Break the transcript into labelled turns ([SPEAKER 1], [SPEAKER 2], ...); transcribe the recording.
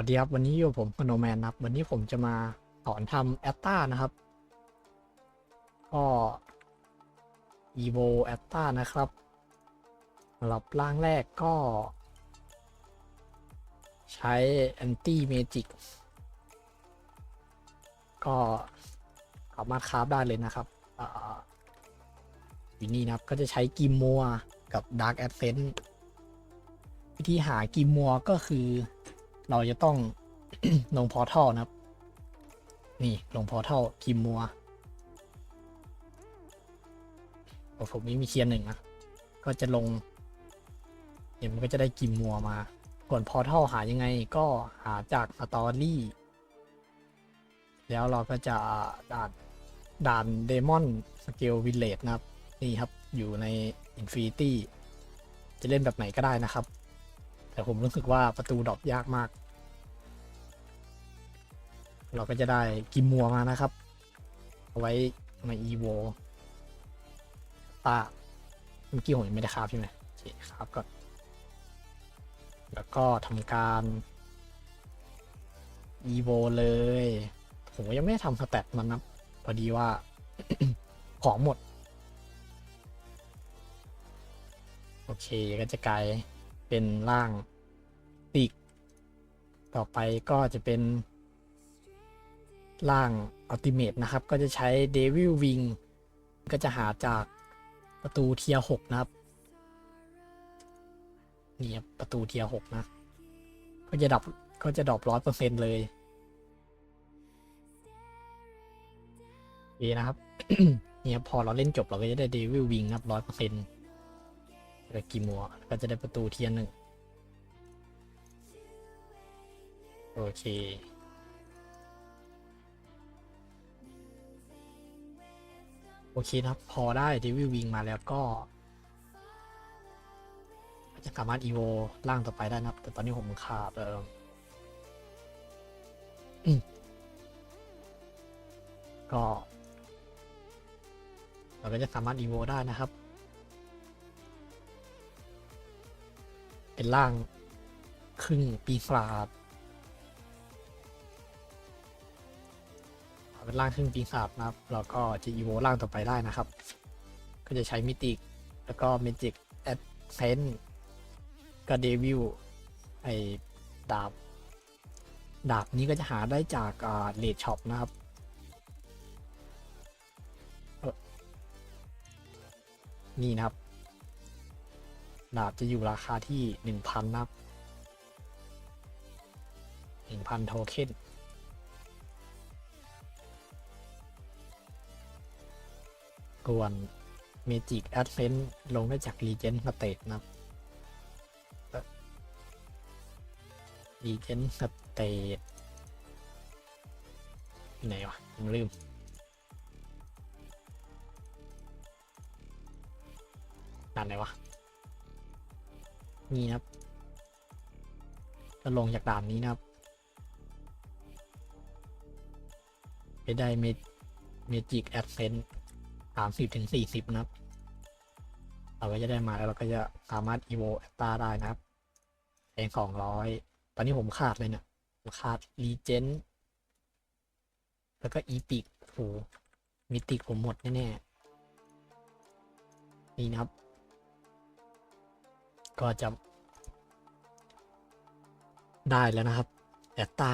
[SPEAKER 1] วัสดีครับวันนี้อยู่ผมโนแมนนะครับ วันนี้ผมจะมาสอนทำแอตตานะครับ ก็ evo แอตตานะครับสำหรับร่างแรกก็ ใช้ anti magic ก็สามารถคราฟได้เลยนะครับอ่าวินี่นะครับก็จะใช้กิมมัวกับ dark ascent วิธีหากิมมัวก็คือ เราจะต้อง ลงพอร์ทัลนะครับ นี่ลงพอร์ทัลกิมมัวโอ้ผมนี้มีเคียนหนึ่งนะ ก็จะลง เดี๋ยวมันก็จะได้กิมมัวมาก่อนพอร์ทัลหายังไงก็หาจากสตอรี่แล้วเราก็จะด่านด่านเดมอนสเกลวิลเลจนะครับ นี่ครับอยู่ใน Infinity จะเล่นแบบไหนก็ได้นะครับ แต่ผมรู้สึกว่าประตูดรอปยากมาก เราก็จะได้กิมมัวมานะครับ เอาไว้มาอีโวตาเมื่อกี้ผมยังไม่ได้คราบใช่ไหมโอเคครับก่อน แล้วก็ทำการอีโวเลยผมยังไม่ได้ทำสแตทมันนะพอดีว่า ของหมด โอเคก็จะไกล เป็นร่างปีก ต่อไปก็จะเป็นร่างอัลติเม e นะครับ ก็จะใช้เดวิลวิงก็จะหาจากประตูเทียหกนะครับนี่ครับประตูเทียหกนะ ก็จะดับก็จะดรอปร้อยเปอร์เซ็นต์เลยดีนะครับนี่ครับพอเราเล่นจบเราก็จะได้เดวิลวิงครับร้อยเปอร์เซ็นต์ แล้วกีมัว ก็จะได้ประตูเทียนหนึ่งโอเค โอเคนะครับ พอได้เดวิลวิงมาแล้วก็จะสามารถอีโวร่างต่อไปได้นะครับ แต่ตอนนี้ผมขาดเอออืมก็ เราก็จะสามารถอีโวได้นะครับ เป็นร่างครึ่งปีศาจเป็นร่างครึ่งปีศาจนะครับ เราก็จะอีโวร่างต่อไปได้นะครับ ก็จะใช้มิติแล้วก็เมจิกแอดเซนก็เดวิลไอ้ดาบ ดาบนี้ก็จะหาได้จากเลดช็อปนะครับนี่นะครับ ดาบจะอยู่ราคาที่หนึ่งพันนะครับหนึ่งพันโทเค็นส่วนเมจิกแอดเซนลงได้จากรีเจนสเตทนะครับรีเจนสเตทไหนวะผมลืมด่านไหนวะ นี่นะครับจะลงจากด่านนี้นะครับ ไปได้เมจิกแอดเซนต์สามสิบถึงสี่สิบนะครับเราก็จะได้มาแล้วเราก็จะสามารถ evo แอตตาได้นะครับแพงสองร้อยตอนนี้ผมขาดเลยเนี่ยผมขาดรีเจนแล้วก็อีพิกโหมิติกผมหมดแน่ๆนี่นะครับ ก็จะได้แล้วนะครับแอตตา